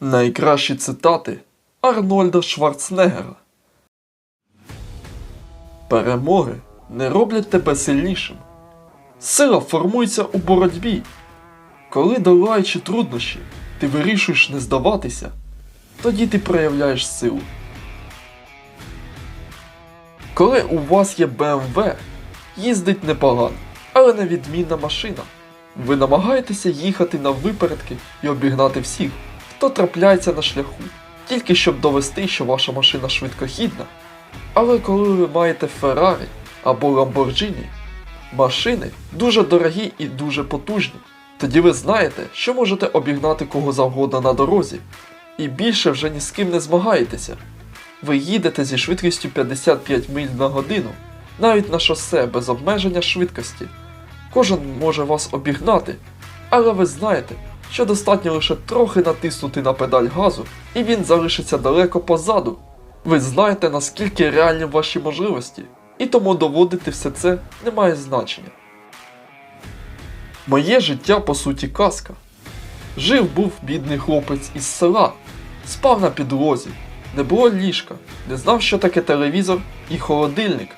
Найкращі цитати Арнольда Шварценеггера. Перемоги не роблять тебе сильнішим. Сила формується у боротьбі. Коли долаючи труднощі, ти вирішуєш не здаватися, тоді ти проявляєш силу. Коли у вас є BMW, їздить непогано, але невідмінна машина. Ви намагаєтеся їхати на випередки і обігнати всіх, хто трапляється на шляху, тільки щоб довести, що ваша машина швидкохідна. Але коли ви маєте Феррарі або Ламборджині, машини дуже дорогі і дуже потужні, тоді ви знаєте, що можете обігнати кого завгодно на дорозі, і більше вже ні з ким не змагаєтеся. Ви їдете зі швидкістю 55 миль на годину, навіть на шосе без обмеження швидкості. Кожен може вас обігнати, але ви знаєте, що достатньо лише трохи натиснути на педаль газу, і він залишиться далеко позаду. Ви знаєте, наскільки реальні ваші можливості, і тому доводити все це не має значення. Моє життя по суті казка. Жив був бідний хлопець із села, спав на підлозі, не було ліжка, не знав, що таке телевізор і холодильник.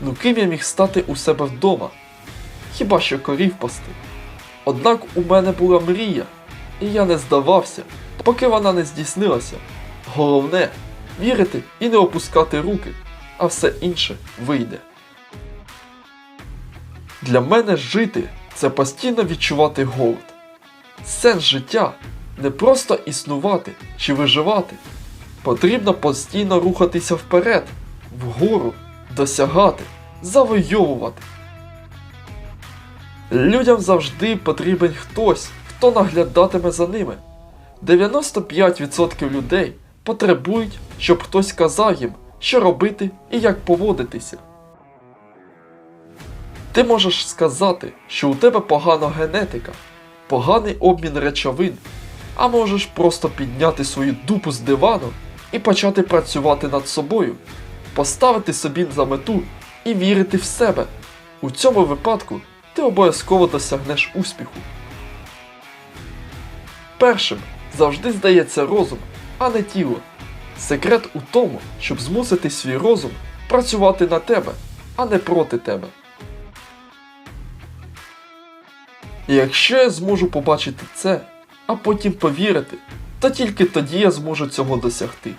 Ну ким я міг стати у себе вдома? Хіба що корів пасти. Однак у мене була мрія, і я не здавався, поки вона не здійснилася. Головне вірити і не опускати руки, а все інше вийде. Для мене жити це постійно відчувати голод. Сенс життя не просто існувати чи виживати. Потрібно постійно рухатися вперед, вгору, досягати, завойовувати. Людям завжди потрібен хтось, хто наглядатиме за ними. 95% людей потребують, щоб хтось казав їм, що робити і як поводитися. Ти можеш сказати, що у тебе погана генетика, поганий обмін речовин, а можеш просто підняти свою дупу з дивану і почати працювати над собою, поставити собі за мету і вірити в себе. У цьому випадку ти обов'язково досягнеш успіху. Першим завжди здається розум, а не тіло. Секрет у тому, щоб змусити свій розум працювати на тебе, а не проти тебе. І якщо я зможу побачити це, а потім повірити, то тільки тоді я зможу цього досягти.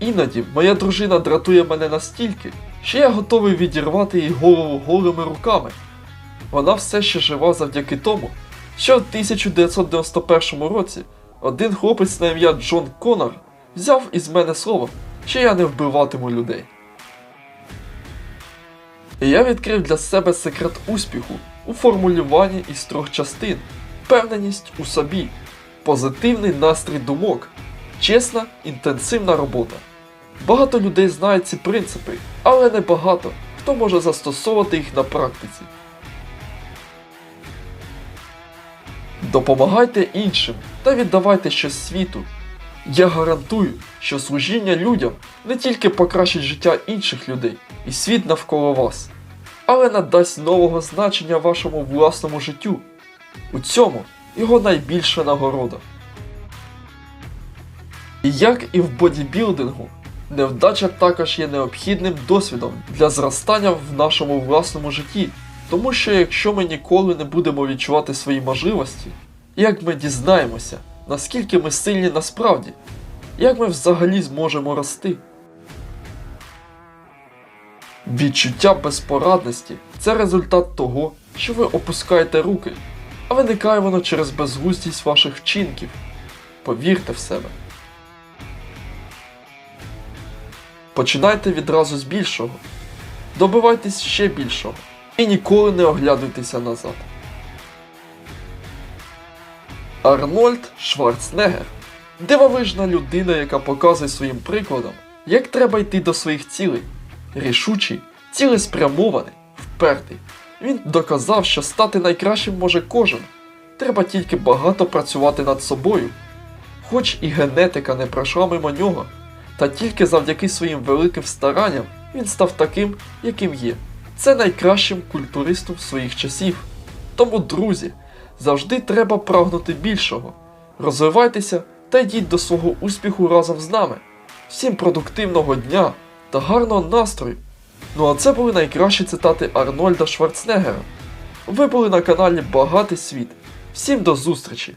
Іноді моя дружина дратує мене настільки, що я готовий відірвати їй голову голими руками. Вона все ще жива завдяки тому, що в 1991 році один хлопець на ім'я Джон Конор взяв із мене слово, що я не вбиватиму людей. І я відкрив для себе секрет успіху у формулюванні із трьох частин: впевненість у собі, позитивний настрій думок, чесна інтенсивна робота. Багато людей знають ці принципи, але не багато хто може застосовувати їх на практиці. Допомагайте іншим та віддавайте щось світу. Я гарантую, що служіння людям не тільки покращить життя інших людей і світ навколо вас, але надасть нового значення вашому власному життю. У цьому його найбільша нагорода. І як і в бодібілдингу, невдача також є необхідним досвідом для зростання в нашому власному житті. Тому що якщо ми ніколи не будемо відчувати свої можливості, як ми дізнаємося, наскільки ми сильні насправді, як ми взагалі зможемо рости? Відчуття безпорадності це результат того, що ви опускаєте руки, а виникає воно через безглуздість ваших вчинків. Повірте в себе. Починайте відразу з більшого, добивайтесь ще більшого і ніколи не оглядуйтеся назад. Арнольд Шварценеггер дивовижна людина, яка показує своїм прикладом, як треба йти до своїх цілей. Рішучий, цілеспрямований, впертий. Він доказав, що стати найкращим може кожен. Треба тільки багато працювати над собою. Хоч і генетика не пройшла мимо нього, та тільки завдяки своїм великим старанням він став таким, яким є. Це найкращим культуристом своїх часів. Тому, друзі, завжди треба прагнути більшого. розвивайтеся та йдіть до свого успіху разом з нами. Всім продуктивного дня та гарного настрою. Ну а це були найкращі цитати Арнольда Шварценеггера. Ви були на каналі Багатий світ. Всім до зустрічі!